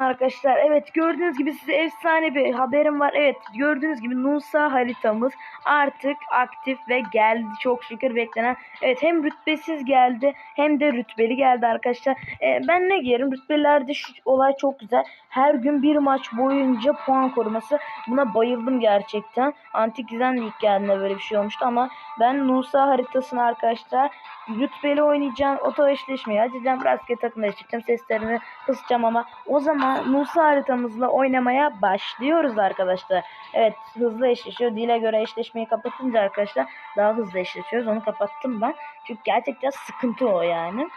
Arkadaşlar evet gördüğünüz gibi size efsane bir haberim var. Evet gördüğünüz gibi Nusa haritamız artık aktif ve geldi çok şükür beklenen. Evet hem rütbesiz geldi hem de rütbeli geldi arkadaşlar. Ee, ben ne giyerim rütbelerde şu olay çok güzel. Her gün bir maç boyunca puan koruması. Buna bayıldım gerçekten. Antik Gizem ilk geldiğinde böyle bir şey olmuştu ama ben Nusa haritasını arkadaşlar rütbeli oynayacağım. Oto eşleşmeyi açacağım. Rastgele takımda eşleşeceğim. Seslerini kısacağım ama o zaman Nusa haritamızla oynamaya başlıyoruz arkadaşlar. Evet hızlı eşleşiyor. Dile göre eşleşmeyi kapatınca arkadaşlar daha hızlı eşleşiyoruz. Onu kapattım ben. Çünkü gerçekten sıkıntı o yani.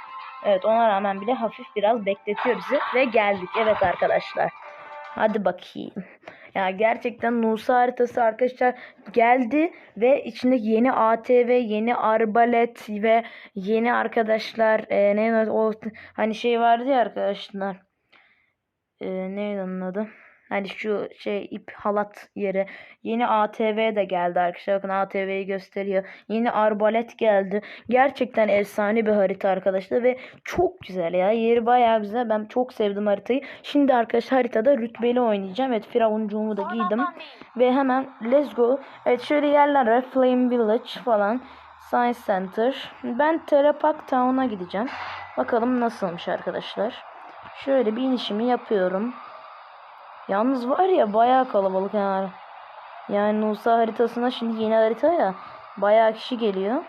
Evet ona rağmen bile hafif biraz bekletiyor bizi. Ve geldik. Evet arkadaşlar. Hadi bakayım. Ya gerçekten Nusa haritası arkadaşlar geldi ve içindeki yeni ATV, yeni arbalet ve yeni arkadaşlar e, ne o hani şey vardı ya arkadaşlar. E, neydi onun adı? Hani şu şey ip halat yeri. Yeni ATV de geldi arkadaşlar. Bakın ATV'yi gösteriyor. Yeni arbalet geldi. Gerçekten efsane bir harita arkadaşlar ve çok güzel ya. Yeri bayağı güzel. Ben çok sevdim haritayı. Şimdi arkadaşlar haritada rütbeli oynayacağım. Evet firavuncuğumu da giydim. Ve hemen let's go. Evet şöyle yerler var. Flame Village falan. Science Center. Ben Terapak Town'a gideceğim. Bakalım nasılmış arkadaşlar. Şöyle bir inişimi yapıyorum. Yalnız var ya bayağı kalabalık yani. Yani Nusa haritasına şimdi yeni harita ya. Bayağı kişi geliyor.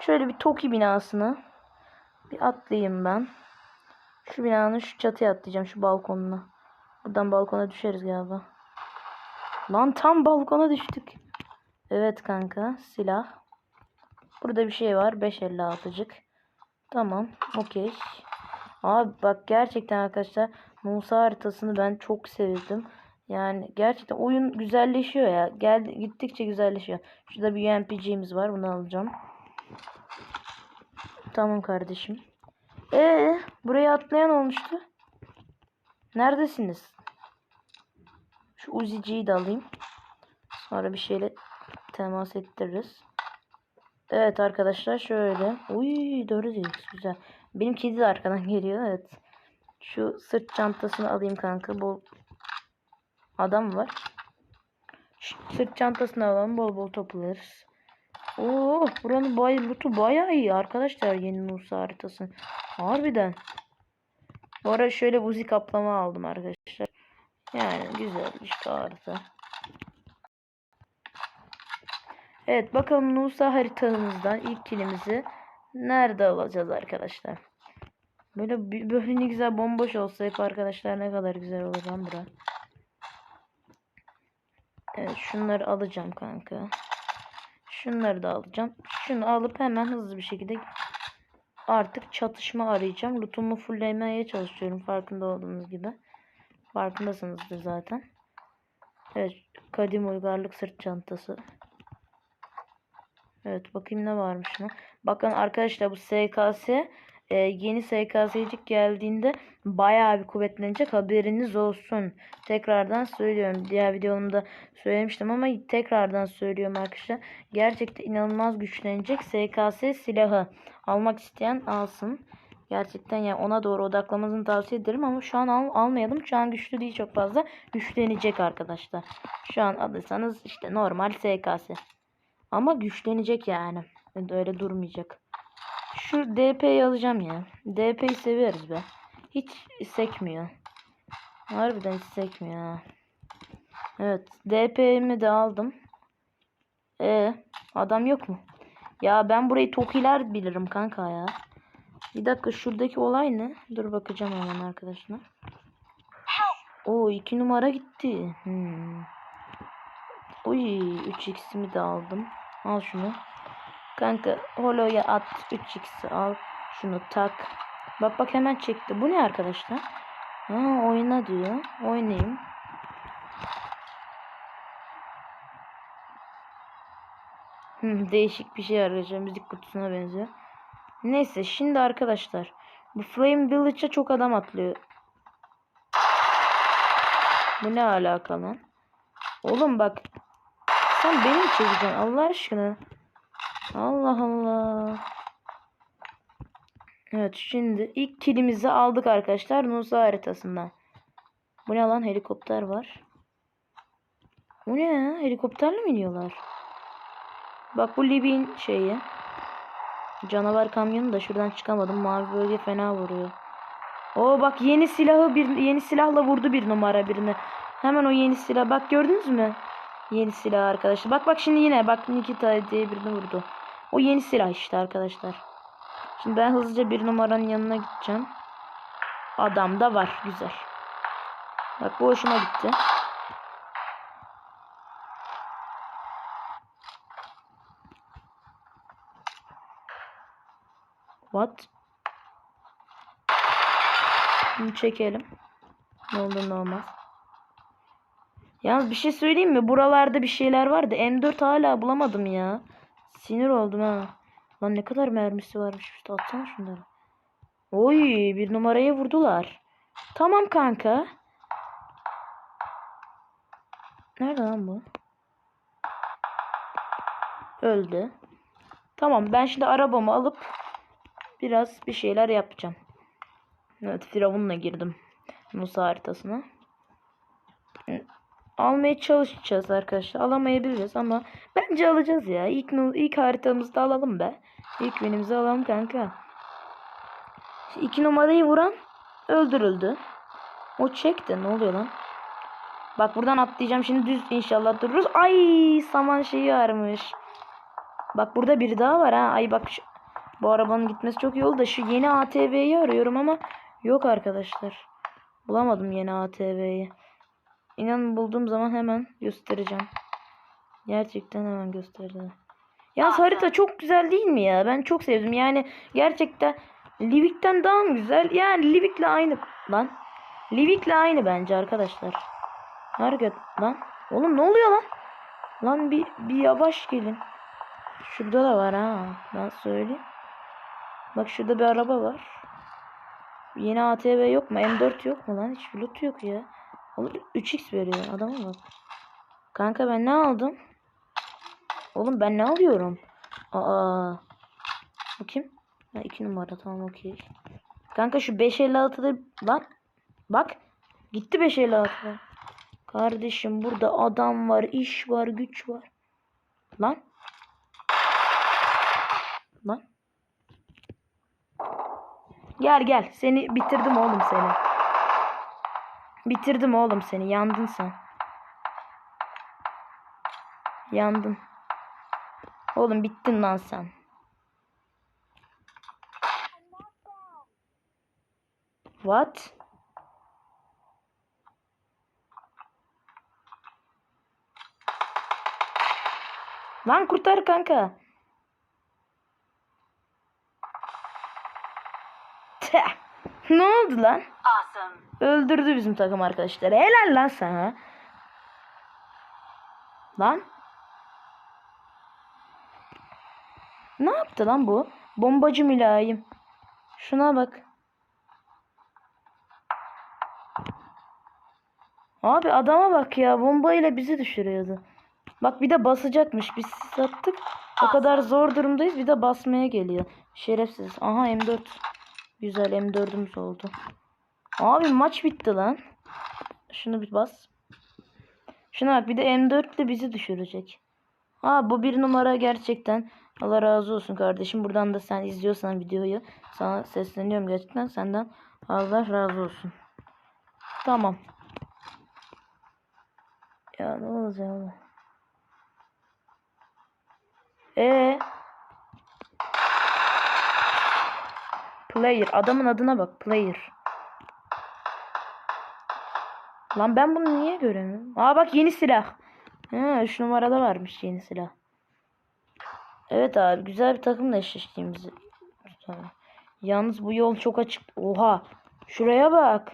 Şöyle bir Toki binasına bir atlayayım ben. Şu binanın şu çatıya atlayacağım şu balkonuna. Buradan balkona düşeriz galiba. Lan tam balkona düştük. Evet kanka silah. Burada bir şey var 5.56'cık. Tamam okey. Abi bak gerçekten arkadaşlar Musa haritasını ben çok sevdim. Yani gerçekten oyun güzelleşiyor ya. Gel gittikçe güzelleşiyor. Şurada bir UMP'ciğimiz var. Bunu alacağım. Tamam kardeşim. Ee, buraya atlayan olmuştu. Neredesiniz? Şu Uzi'ciyi de alayım. Sonra bir şeyle temas ettiririz. Evet arkadaşlar şöyle. Uy 4x güzel. Benim kedi de arkadan geliyor evet. Şu sırt çantasını alayım kanka. Bol adam var. Şu sırt çantasını alalım. Bol bol toplarız. Oo, buranın bay lootu bayağı iyi arkadaşlar yeni Nusa haritası. Harbiden. Bu arada şöyle buzi kaplama aldım arkadaşlar. Yani güzel işte harita. Evet bakalım Nusa haritamızdan ilk kilimizi nerede alacağız arkadaşlar. Böyle böyle ne güzel bomboş olsa hep arkadaşlar ne kadar güzel olur lan bura. Evet şunları alacağım kanka. Şunları da alacağım. Şunu alıp hemen hızlı bir şekilde artık çatışma arayacağım. Lootumu fulllemeye çalışıyorum farkında olduğunuz gibi. Farkındasınızdır zaten. Evet kadim uygarlık sırt çantası. Evet bakayım ne varmış mı. Bakın arkadaşlar bu SKS e, yeni SKS'cik geldiğinde bayağı bir kuvvetlenecek haberiniz olsun. Tekrardan söylüyorum. Diğer videomda söylemiştim ama tekrardan söylüyorum arkadaşlar. Gerçekten inanılmaz güçlenecek SKS silahı. Almak isteyen alsın. Gerçekten yani ona doğru odaklamanızı tavsiye ederim ama şu an al, almayalım. Şu an güçlü değil çok fazla. Güçlenecek arkadaşlar. Şu an alırsanız işte normal SKS. Ama güçlenecek yani. Öyle durmayacak. Şu DP'yi alacağım ya. DP'yi severiz be. Hiç sekmiyor. Harbiden hiç sekmiyor. Evet. DP'mi de aldım. E adam yok mu? Ya ben burayı Tokiler bilirim kanka ya. Bir dakika şuradaki olay ne? Dur bakacağım hemen arkadaşlar. O iki numara gitti. Hmm. Uy 3x'imi de aldım. Al şunu. Kanka holoya at 3x'i al. Şunu tak. Bak bak hemen çekti. Bu ne arkadaşlar? Ha oyna diyor. Oynayayım. Değişik bir şey arkadaşlar. Müzik kutusuna benziyor. Neyse şimdi arkadaşlar. Bu Flame Village'a çok adam atlıyor. Bu ne alaka lan? Oğlum bak. Sen beni mi çekeceksin Allah aşkına? Allah Allah. Evet şimdi ilk kilimizi aldık arkadaşlar Nusa haritasından. Bu ne lan helikopter var. Bu ne? Helikopterle mi iniyorlar? Bak bu Libin şeyi. Canavar kamyonu da şuradan çıkamadım. Mavi bölge fena vuruyor. Oo bak yeni silahı bir yeni silahla vurdu bir numara birini. Hemen o yeni silah. Bak gördünüz mü? Yeni silah arkadaşlar. Bak bak şimdi yine bak Nikita diye birini vurdu. O yeni silah işte arkadaşlar. Şimdi ben hızlıca bir numaranın yanına gideceğim. Adam da var. Güzel. Bak bu hoşuma gitti. What? Bunu çekelim. Ne olur ne olmaz. Yalnız bir şey söyleyeyim mi? Buralarda bir şeyler vardı. M4 hala bulamadım ya. Sinir oldum ha. Lan ne kadar mermisi varmış. İşte atsana şunları. Oy bir numarayı vurdular. Tamam kanka. Nerede lan bu? Öldü. Tamam ben şimdi arabamı alıp biraz bir şeyler yapacağım. Evet Firavun'la girdim. Musa haritasına. Almaya çalışacağız arkadaşlar. Alamayabiliriz ama bence alacağız ya. İlk, ilk haritamızda alalım be. İlk günümüzü alalım kanka. Şimdi iki numarayı vuran öldürüldü. O çekti. Ne oluyor lan? Bak buradan atlayacağım. Şimdi düz inşallah dururuz. Ay saman şeyi varmış. Bak burada biri daha var ha. Ay bak şu- bu arabanın gitmesi çok iyi oldu da şu yeni ATV'yi arıyorum ama yok arkadaşlar. Bulamadım yeni ATV'yi. İnanın bulduğum zaman hemen göstereceğim. Gerçekten hemen göstereceğim. Yalnız harita çok güzel değil mi ya? Ben çok sevdim. Yani gerçekten Livik'ten daha mı güzel? Yani Livik'le aynı lan. Livik'le aynı bence arkadaşlar. Hareket lan. Oğlum ne oluyor lan? Lan bir, bir yavaş gelin. Şurada da var ha. Ben söyleyeyim. Bak şurada bir araba var. Yeni ATV yok mu? M4 yok mu lan? Hiç loot yok ya. Olur 3x veriyor. Adama bak. Kanka ben ne aldım? Oğlum ben ne alıyorum? Aa. Bu kim? Ha 2 numara tamam okey. Kanka şu 556'da lan. Bak. Gitti 556'da. Kardeşim burada adam var, iş var, güç var. Lan. Lan. Gel gel. Seni bitirdim oğlum seni. Bitirdim oğlum seni. Yandın sen. Yandın. Oğlum bittin lan sen. What? Lan kurtar kanka. Ne oldu lan? Öldürdü bizim takım arkadaşları. Helal lan sana. Lan. Ne yaptı lan bu? Bombacı mülayim. Şuna bak. Abi adama bak ya. Bombayla bizi düşürüyordu. Bak bir de basacakmış. Biz sattık. O kadar zor durumdayız. Bir de basmaya geliyor. Şerefsiz. Aha M4. Güzel M4'ümüz oldu. Abi maç bitti lan. Şunu bir bas. Şuna bak bir de M4 ile bizi düşürecek. Ha bu bir numara gerçekten. Allah razı olsun kardeşim. Buradan da sen izliyorsan videoyu sana sesleniyorum gerçekten senden. Allah razı olsun. Tamam. Ya ne olacak oğlum? Ee? Player. Adamın adına bak. Player. Lan ben bunu niye göremiyorum? Aa bak yeni silah. Ha, 3 numarada varmış yeni silah. Evet abi güzel bir takımla eşleştiğimizi. Yalnız bu yol çok açık. Oha. Şuraya bak.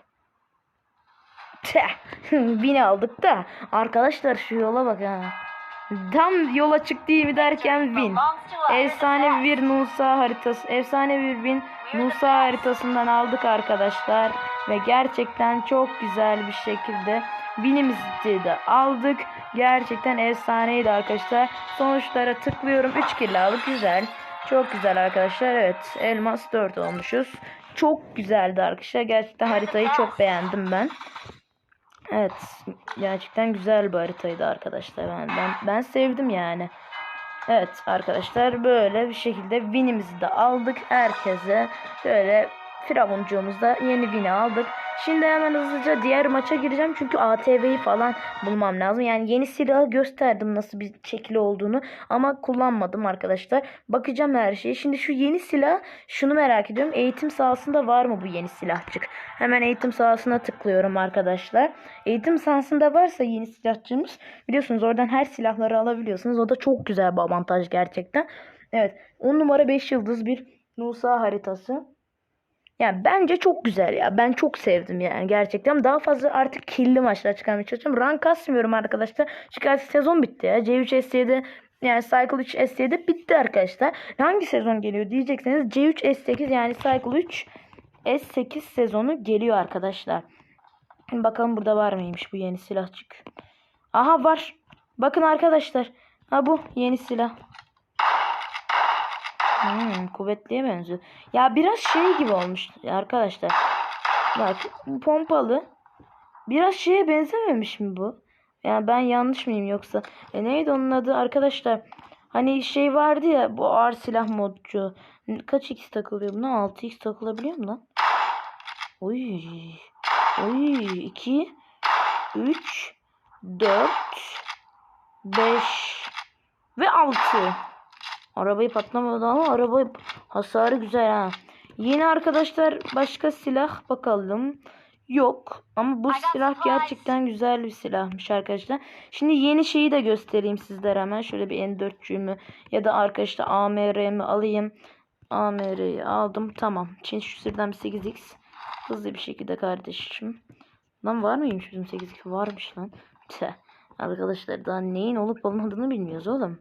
Bini aldık da. Arkadaşlar şu yola bak ha. Tam yola çık değil mi derken us. Efsane bir Nusa haritası, efsane bir bin Nusa haritasından aldık arkadaşlar ve gerçekten çok güzel bir şekilde binimizi de aldık. Gerçekten efsaneydi arkadaşlar. Sonuçlara tıklıyorum. 3 kill aldık. Güzel. Çok güzel arkadaşlar. Evet. Elmas 4 olmuşuz. Çok güzeldi arkadaşlar. Gerçekten haritayı çok beğendim ben. Evet, gerçekten güzel bir haritaydı arkadaşlar. Ben ben, ben sevdim yani. Evet arkadaşlar böyle bir şekilde winimizi de aldık herkese. Böyle Firavuncuğumuzda yeni win'i aldık. Şimdi hemen hızlıca diğer maça gireceğim çünkü ATV'yi falan bulmam lazım. Yani yeni silahı gösterdim nasıl bir şekli olduğunu ama kullanmadım arkadaşlar. Bakacağım her şeye. Şimdi şu yeni silah şunu merak ediyorum. Eğitim sahasında var mı bu yeni silahçık? Hemen eğitim sahasına tıklıyorum arkadaşlar. Eğitim sahasında varsa yeni silahçımız biliyorsunuz oradan her silahları alabiliyorsunuz. O da çok güzel bir avantaj gerçekten. Evet 10 numara 5 yıldız bir Nusa haritası. Yani bence çok güzel ya. Ben çok sevdim yani gerçekten. Daha fazla artık killi maçlar çıkarmaya çalışıyorum. Rank kasmıyorum arkadaşlar. Çünkü artık sezon bitti ya. C3 S7 yani Cycle 3 S7 bitti arkadaşlar. Hangi sezon geliyor diyecekseniz C3 S8 yani Cycle 3 S8 sezonu geliyor arkadaşlar. Bakalım burada var mıymış bu yeni silahçık. Aha var. Bakın arkadaşlar. Ha bu yeni silah. Hmm, kuvvetliye benziyor. Ya biraz şey gibi olmuş arkadaşlar. Bak pompalı. Biraz şeye benzememiş mi bu? Yani ben yanlış mıyım yoksa? E neydi onun adı arkadaşlar? Hani şey vardı ya bu ağır silah modcu. Kaç x takılıyor buna? 6x takılabiliyor mu lan? Oy. Oy. 2 3 4 5 ve 6. Arabayı patlamadı ama arabayı hasarı güzel ha. Yeni arkadaşlar başka silah bakalım. Yok ama bu silah gerçekten güzel bir silahmış arkadaşlar. Şimdi yeni şeyi de göstereyim sizlere hemen. Şöyle bir N4'cüğümü ya da arkadaşlar AMR'mi alayım. AMR'yi aldım. Tamam. Şimdi şu sırdan bir 8x. Hızlı bir şekilde kardeşim. Lan var mıymış bizim 8x? Varmış lan. Tüh. Arkadaşlar daha neyin olup olmadığını bilmiyoruz oğlum.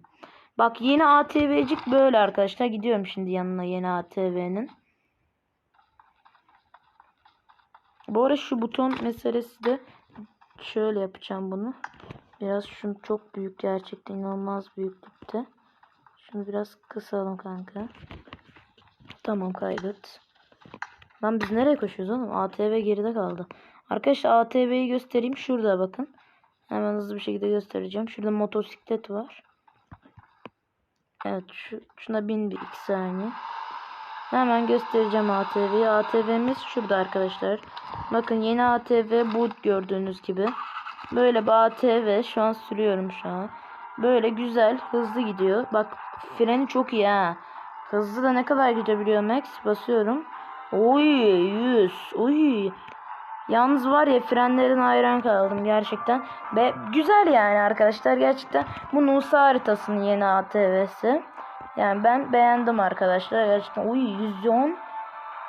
Bak yeni ATV'cik böyle arkadaşlar. Gidiyorum şimdi yanına yeni ATV'nin. Bu arada şu buton meselesi de şöyle yapacağım bunu. Biraz şunu çok büyük gerçekten inanılmaz büyüklükte. Şunu biraz kısalım kanka. Tamam kaydet. Lan biz nereye koşuyoruz oğlum? ATV geride kaldı. Arkadaşlar ATV'yi göstereyim. Şurada bakın. Hemen hızlı bir şekilde göstereceğim. Şurada motosiklet var. Evet şu, şuna bin bir iki saniye. Hemen göstereceğim ATV'yi. ATV'miz şurada arkadaşlar. Bakın yeni ATV bu gördüğünüz gibi. Böyle bir ATV şu an sürüyorum şu an. Böyle güzel hızlı gidiyor. Bak freni çok iyi ha. Hızlı da ne kadar gidebiliyor Max? Basıyorum. Oy 100. Oy. Yalnız var ya frenlerin hayran kaldım gerçekten. Ve güzel yani arkadaşlar gerçekten. Bu Nusa haritasının yeni ATV'si. Yani ben beğendim arkadaşlar. Gerçekten uy 110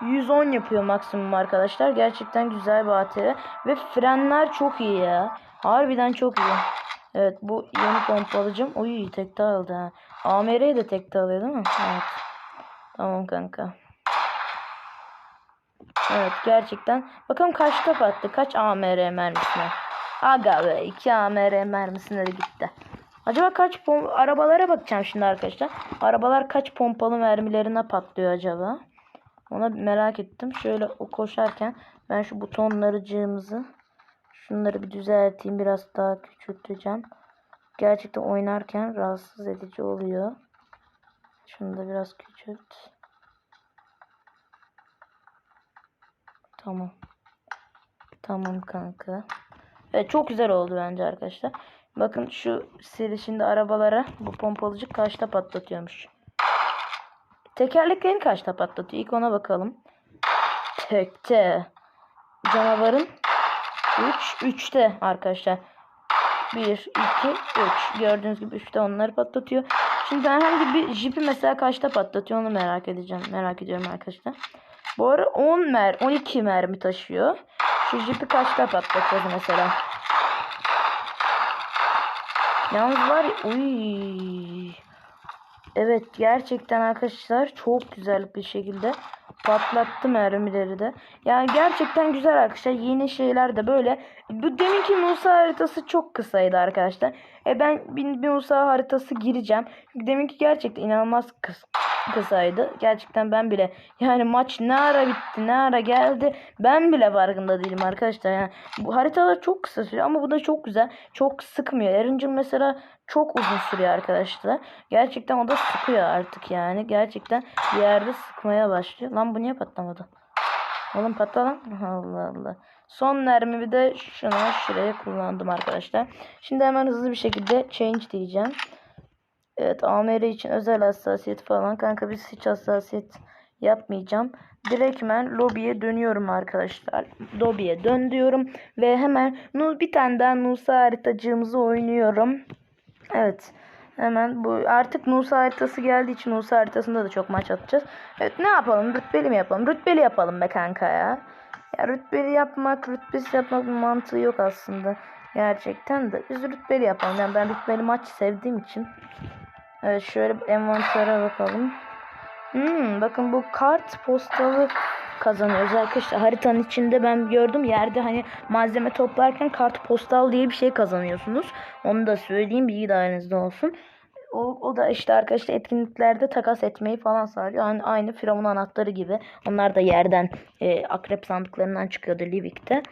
110 yapıyor maksimum arkadaşlar. Gerçekten güzel bir ATV. Ve frenler çok iyi ya. Harbiden çok iyi. Evet bu yeni pompalıcım. Uy tekte aldı ha. AMR'yi de tekte alıyor değil mi? Evet. Tamam kanka. Evet gerçekten. Bakalım kaç top attı. Kaç AMR mermisine. Aga be 2 AMR mermisine de gitti. Acaba kaç arabalara bakacağım şimdi arkadaşlar. Arabalar kaç pompalı mermilerine patlıyor acaba? Ona merak ettim. Şöyle o koşarken ben şu butonlarıcığımızı şunları bir düzelteyim. Biraz daha küçülteceğim. Gerçekten oynarken rahatsız edici oluyor. Şunu da biraz küçült. Tamam. Tamam kanka. Evet çok güzel oldu bence arkadaşlar. Bakın şu seri arabalara bu pompalıcık kaçta patlatıyormuş. Tekerleklerini kaçta patlatıyor? İlk ona bakalım. Tekte. Canavarın 3 üç, 3'te arkadaşlar. 1 2 3. Gördüğünüz gibi 3'te onları patlatıyor. Şimdi herhangi bir jipi mesela kaçta patlatıyor onu merak edeceğim. Merak ediyorum arkadaşlar. Bu ara 10 mer 12 mermi taşıyor. Şu jipi kaçta patlatacağız mesela? Yalnız var ya, uy. Evet gerçekten arkadaşlar çok güzel bir şekilde patlattı mermileri de. Yani gerçekten güzel arkadaşlar. Yeni şeyler de böyle. Bu deminki Musa haritası çok kısaydı arkadaşlar. E ben bir, Musa haritası gireceğim. Deminki gerçekten inanılmaz kıs kısaydı. Gerçekten ben bile yani maç ne ara bitti ne ara geldi ben bile farkında değilim arkadaşlar. Yani bu haritalar çok kısa sürüyor ama bu da çok güzel. Çok sıkmıyor. Erincil mesela çok uzun sürüyor arkadaşlar. Gerçekten o da sıkıyor artık yani. Gerçekten bir yerde sıkmaya başlıyor. Lan bu niye patlamadı? Oğlum patla lan. Allah Allah. Son mermimi de şuna şuraya kullandım arkadaşlar. Şimdi hemen hızlı bir şekilde change diyeceğim. Evet AMR için özel hassasiyet falan. Kanka biz hiç hassasiyet yapmayacağım. Direktmen lobiye dönüyorum arkadaşlar. Lobiye dön diyorum. Ve hemen bir tane daha Nusa haritacığımızı oynuyorum. Evet. Hemen bu artık Nusa haritası geldiği için Nusa haritasında da çok maç atacağız. Evet ne yapalım? Rütbeli mi yapalım? Rütbeli yapalım be kanka ya. Ya rütbeli yapmak, rütbesiz yapmak mantığı yok aslında. Gerçekten de biz rütbeli yapalım. Yani ben rütbeli maç sevdiğim için. Evet şöyle envantere bakalım. Hmm, bakın bu kart postalı kazanıyoruz arkadaşlar. Haritanın içinde ben gördüm yerde hani malzeme toplarken kart postal diye bir şey kazanıyorsunuz. Onu da söyleyeyim bilgi dahilinizde olsun. O, o da işte arkadaşlar etkinliklerde takas etmeyi falan sağlıyor. Yani aynı Firavun anahtarı gibi. Onlar da yerden e, akrep sandıklarından çıkıyordu Livik'te.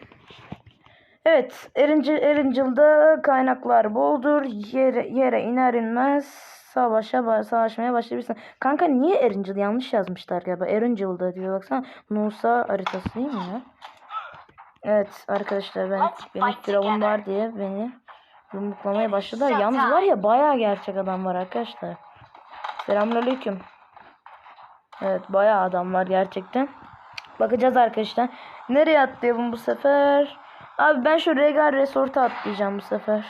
Evet, Erincil, Erincil'de kaynaklar boldur. Yere, yere iner inmez savaşa savaşmaya başlayabilirsin. Kanka niye Erincil yanlış yazmışlar galiba. Erincil'de diyor baksana. Nusa haritası değil mi ya? Evet arkadaşlar ben benim firavun var diye beni yumruklamaya başladılar. Yalnız var ya bayağı gerçek adam var arkadaşlar. Selamünaleyküm. Evet bayağı adam var gerçekten. Bakacağız arkadaşlar. Nereye atlayalım bu sefer? Abi ben şu Regal Resort'a atlayacağım bu sefer.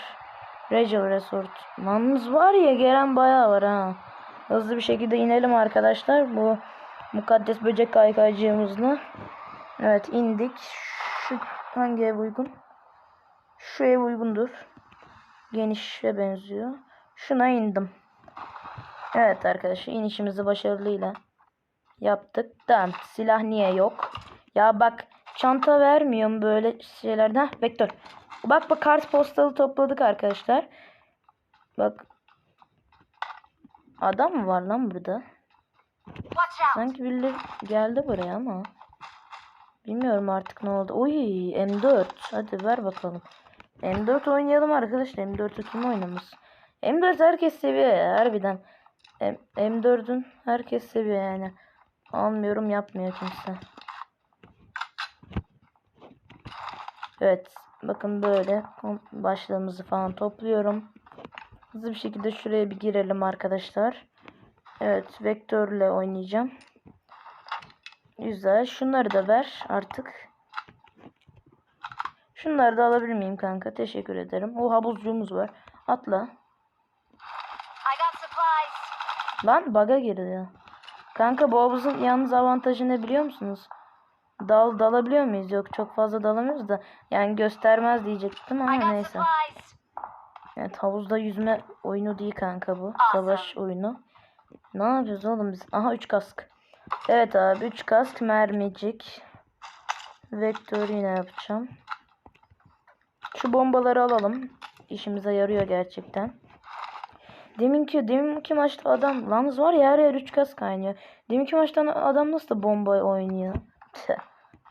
Regal Resort. Yalnız var ya gelen bayağı var ha. Hızlı bir şekilde inelim arkadaşlar. Bu mukaddes böcek kaykaycığımızla. Evet indik. Şu hangi ev uygun? Şu ev uygundur. Genişe benziyor. Şuna indim. Evet arkadaşlar inişimizi başarılıyla yaptık. Tamam silah niye yok? Ya bak çanta vermiyorum böyle şeylerden. Vektör. Bak bak kart postalı topladık arkadaşlar. Bak. Adam mı var lan burada? Sanki birileri geldi buraya ama. Bilmiyorum artık ne oldu. Oy M4. Hadi ver bakalım. M4 oynayalım arkadaşlar. M4'ü kim oynamış? M4 herkes seviyor ya harbiden. M- M4'ün herkes seviyor yani. Almıyorum yapmıyor kimse. Evet. Bakın böyle başlığımızı falan topluyorum. Hızlı bir şekilde şuraya bir girelim arkadaşlar. Evet. Vektörle oynayacağım. Güzel. Şunları da ver artık. Şunları da alabilir miyim kanka? Teşekkür ederim. O havuzcuğumuz var. Atla. Lan baga girdi. Kanka bu havuzun yalnız avantajı ne biliyor musunuz? Dal dalabiliyor muyuz? Yok çok fazla dalamıyoruz da. Yani göstermez diyecektim ama neyse. Evet havuzda yüzme oyunu değil kanka bu. Savaş oyunu. Ne yapıyoruz oğlum biz? Aha 3 kask. Evet abi 3 kask mermicik. Vektör yine yapacağım. Şu bombaları alalım. İşimize yarıyor gerçekten. Deminki deminki maçta adam yalnız var ya her yer 3 kask kaynıyor. Deminki maçta adam nasıl da bomba oynuyor?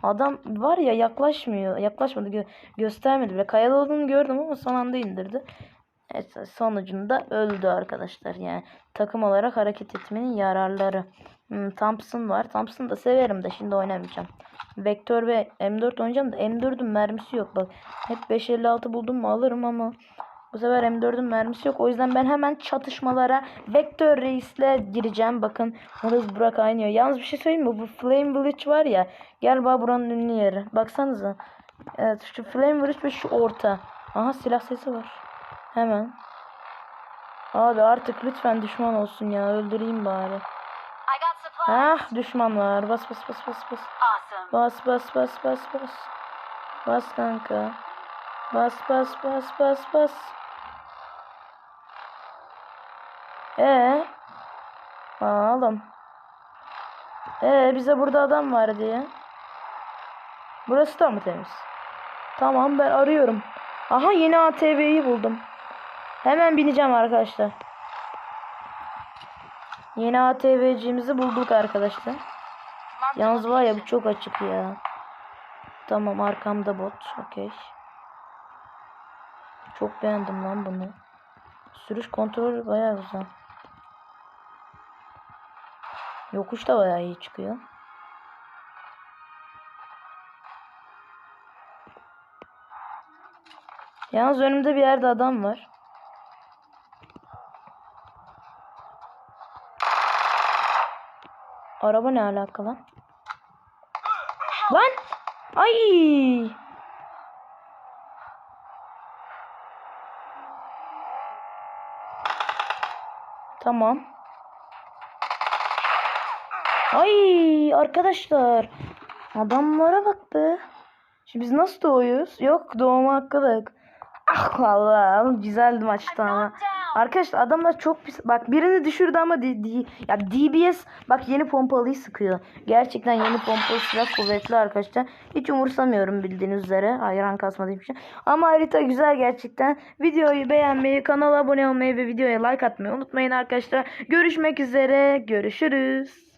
Adam var ya yaklaşmıyor. Yaklaşmadı. Gö- göstermedi bile. Kayalı olduğunu gördüm ama son anda indirdi. Evet, sonucunda öldü arkadaşlar. Yani takım olarak hareket etmenin yararları. Hmm, Thompson var. Thompson da severim de şimdi oynamayacağım. Vektör ve M4 oynayacağım da M4'ün mermisi yok bak. Hep 556 buldum mu alırım ama bu sefer M4'ün mermisi yok. O yüzden ben hemen çatışmalara Vektör Reis'le gireceğim. Bakın Hız Burak aynıyor. Yalnız bir şey söyleyeyim mi? Bu Flame Village var ya. Gel bak buranın ünlü yeri. Baksanıza. Evet şu Flame Village ve şu orta. Aha silah sesi var. Hemen. Abi artık lütfen düşman olsun ya. Öldüreyim bari. Ah düşman var. Bas bas bas bas bas. Bas bas bas bas bas. Bas kanka. Bas bas bas bas bas. Ee? Aa, oğlum. Ee bize burada adam var diye. Burası da mı temiz? Tamam ben arıyorum. Aha yeni ATV'yi buldum. Hemen bineceğim arkadaşlar. Yeni ATV'cimizi bulduk arkadaşlar. Yalnız var ya bu çok açık ya. Tamam arkamda bot. Okey. Çok beğendim lan bunu. Sürüş kontrolü bayağı güzel. Yokuş da bayağı iyi çıkıyor. Yalnız önümde bir yerde adam var. Araba ne alaka lan? Lan! Ay! Tamam. Ay arkadaşlar. Adamlara bak be. Şimdi biz nasıl doğuyoruz? Yok doğma hakkı yok. Ah vallahi güzeldi maçta ama. Arkadaşlar adamlar çok pis. Bak birini düşürdü ama di, di- ya DBS bak yeni pompalıyı sıkıyor. Gerçekten yeni pompalı silah kuvvetli arkadaşlar. Hiç umursamıyorum bildiğiniz üzere. Hayran kasmadığım için. Ama harita güzel gerçekten. Videoyu beğenmeyi, kanala abone olmayı ve videoya like atmayı unutmayın arkadaşlar. Görüşmek üzere. Görüşürüz.